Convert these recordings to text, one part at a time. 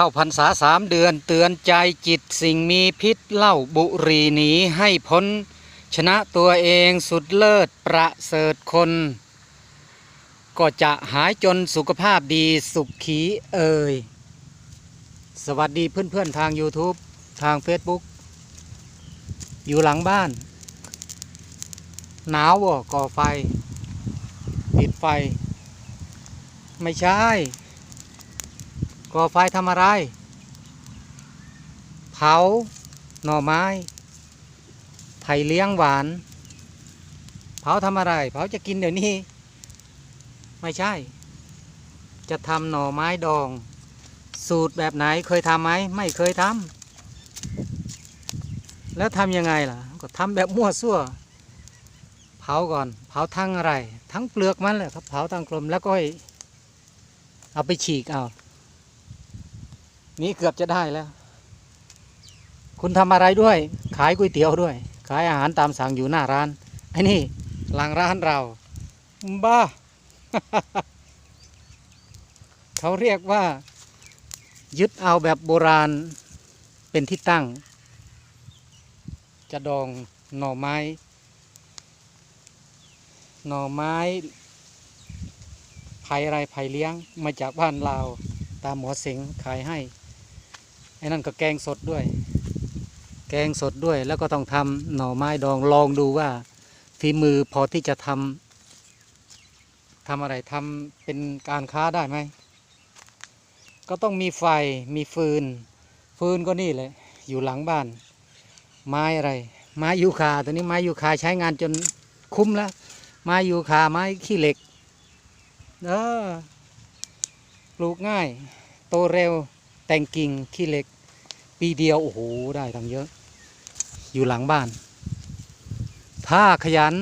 เข้าพรรษาสามเดือนเตือนใจจิตสิ่งมีพิษเล้าบุรีหนีให้พ้น ชนะตัวเองสุดเลิศประเสริฐคน ก็จะหายจนสุขภาพดีสุขขีเอ่ย สวัสดีเพื่อนๆทาง YouTube ทาง Facebook อยู่หลังบ้าน หนาวก่อไฟติดไฟ ไม่ใช่ ก่อไฟทำอะไร เผา หน่อไม้ ไผ่เลี้ยงหวาน เผาทำอะไร เผาจะกินเดี๋ยวนี้ ไม่ใช่ จะทำหน่อไม้ดอง สูตรแบบไหนเคยทำไหม ไม่เคยทำ แล้วทำยังไงล่ะ ก็ทำแบบมั่วซั่ว เผาก่อน เผาทั้งอะไร ทั้งเปลือกมันแหละครับ เผาทั้งกลมแล้วก็เอาไปฉีกเอา นี่เกือบจะได้แล้ว คุณทำอะไรด้วย ขายก๋วยเตี๋ยวด้วย ขายอาหารตามสั่งอยู่หน้าร้านไอ้นี่หลังร้านเรา บ้า เขาเรียกว่า ยึดเอาแบบโบราณเป็นที่ตั้ง จะดองหน่อไม้ หน่อไม้ไผ่อะไรไผ่เลี้ยงมาจากบ้านลาวตามหมอเสงขายให้ ไอ้นั่นก็แกงสดด้วย แกงสดด้วยแล้วก็ต้องทำหน่อไม้ดองลองดูว่าฝีมือพอที่จะทำทำอะไรทำเป็นการค้าได้ไหม ก็ต้องมีไฟมีฟืน ฟืนก็นี่เลยอยู่หลังบ้าน ไม้อะไร ไม้ยูคาตัวนี้ไม้ยูคาใช้งานจนคุ้มแล้ว ไม้ยูคาไม้ขี้เหล็กเออปลูกง่าย โตเร็ว แตงกิ่งขี้เหล็ก ปีเดียวโอ้โหได้ตั้งเยอะ อยู่หลังบ้าน ถ้าขยัน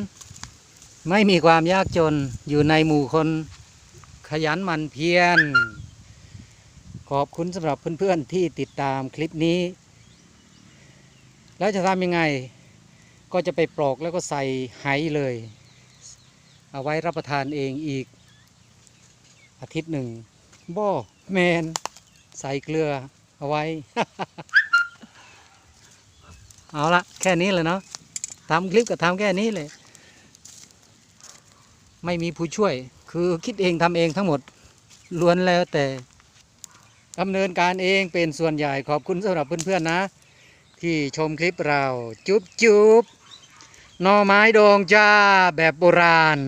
ไม่มีความยากจนอยู่ในหมู่คนขยันมันเพียร ขอบคุณสำหรับเพื่อนๆที่ติดตามคลิปนี้ แล้วจะทำยังไง ก็จะไปปลอกแล้วก็ใส่ไหเลย เอาไว้รับประทานเองอีก อาทิตย์หนึ่งบ่แมน ใส่เกลือเอาไว้ เอาละแค่นี้เลยเนาะทำคลิปก็ทำแค่นี้เลย ไม่มีผู้ช่วย คือคิดเองทำเองทั้งหมด ล้วนแล้วแต่ดำเนินการเองเป็นส่วนใหญ่ขอบคุณสำหรับเพื่อนๆนะ ที่ชมคลิปเรา จุ๊บจุ๊บหน่อไม้ดองจ้าแบบโบราณ